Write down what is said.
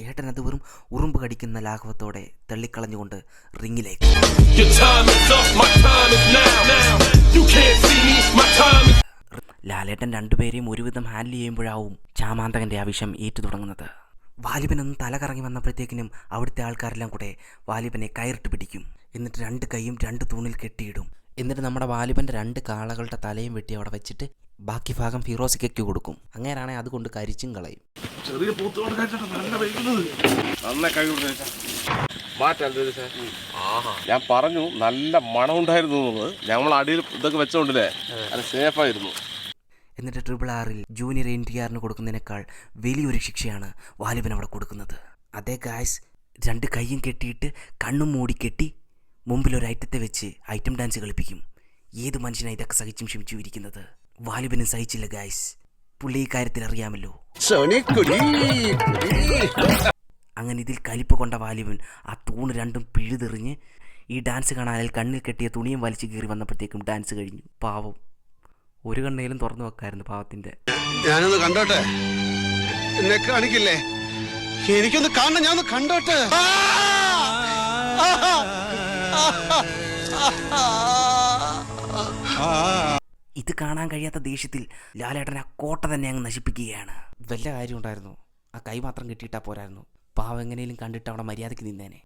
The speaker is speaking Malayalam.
ലാലേട്ടൻ അത് വെറും ഉറുമ്പ് കടിക്കുന്ന ലാഘവത്തോടെ തള്ളിക്കളഞ്ഞുകൊണ്ട് റിങ്ങിലേക്ക്. ലാലേട്ടൻ രണ്ടുപേരെയും ഒരുവിധം ഹാൻഡിൽ ചെയ്യുമ്പോഴാവും ചാമാന്തകന്റെ ആവശ്യം ഏറ്റു തുടങ്ങുന്നത് വാലിബനൊന്ന് തല കറങ്ങി വന്നപ്പോഴത്തേക്കിനും അവിടുത്തെ ആൾക്കാരെല്ലാം കൂടെ വാലിബനെ കയറിട്ട് പിടിക്കും. എന്നിട്ട് രണ്ട് കൈയും രണ്ട് തൂണിൽ കെട്ടിയിടും. എന്നിട്ട് നമ്മുടെ വാലിബന്റെ രണ്ട് കാളകളുടെ തലയും വെട്ടി അവിടെ വെച്ചിട്ട് ബാക്കി ഭാഗം ഫിറോസിക്കയ്ക്ക് കൊടുക്കും. അങ്ങനെയാണെങ്കിൽ അതുകൊണ്ട് കരിച്ചും കളയും. ചെറിയ പോത്തോട് നല്ല വൈകുന്നത് നന്ന കഴിവ് ഞാൻ പറഞ്ഞു നല്ല മണം ഉണ്ടായിരുന്നു ഞങ്ങൾ അടിയിൽ ഇതൊക്കെ വെച്ചോണ്ടില്ലേ? അത് സേഫ് ആയിരുന്നു. എന്നിട്ട് ട്രിപ്പിൾ ആറിൽ ജൂനിയർ എൻ ടി ആറിന് കൊടുക്കുന്നതിനേക്കാൾ വലിയൊരു ശിക്ഷയാണ് വാലിബൻ അവിടെ കൊടുക്കുന്നത്. അതേ ഗായ്സ് രണ്ട് കൈയും കെട്ടിയിട്ട് കണ്ണും മൂടി കെട്ടി മുമ്പിൽ ഒരു ഐറ്റത്തെ വെച്ച് ഐറ്റം ഡാൻസ് കളിപ്പിക്കും. ഏത് മനുഷ്യനാണ് ഇതൊക്കെ സഹിച്ചും ക്ഷമിച്ചും ഇരിക്കുന്നത്? വാലിബനും സഹിച്ചില്ല ഗായ്സ് പുള്ളി ഈ കാര്യത്തിൽ അറിയാമല്ലോ. അങ്ങനെ ഇതിൽ കലിപ്പ് കൊണ്ട വാലിബൻ ആ തൂണ് രണ്ടും പിഴുതെറിഞ്ഞ് ഈ ഡാൻസ് കാണാനിൽ കണ്ണിൽ കെട്ടിയ തുണിയും വലിച്ചു കീറി വന്നപ്പോഴത്തേക്കും ഡാൻസ് കഴിഞ്ഞു പാവം ഒരു കണ്ണയിലും തുറന്നു വെക്കായിരുന്നു പാവത്തിന്റെ ഞാനൊന്ന് കണ്ടോട്ടെ എന്നെ കാണിക്കില്ലേ എനിക്കൊന്ന് കാണണം ഞാനൊന്ന് കണ്ടോട്ടെ ഇത് കാണാൻ കഴിയാത്ത ദേഷ്യത്തിൽ ലാലേട്ടൻ ആ കോട്ട തന്നെ അങ്ങ് നശിപ്പിക്കുകയാണ്. വല്ല കാര്യം ഉണ്ടായിരുന്നു. ആ കൈ മാത്രം കിട്ടിയിട്ടാ പോരായിരുന്നു. പാവം എങ്ങനെയും കണ്ടിട്ട് അവിടെ മര്യാദയ്ക്ക് നിന്നേനെ.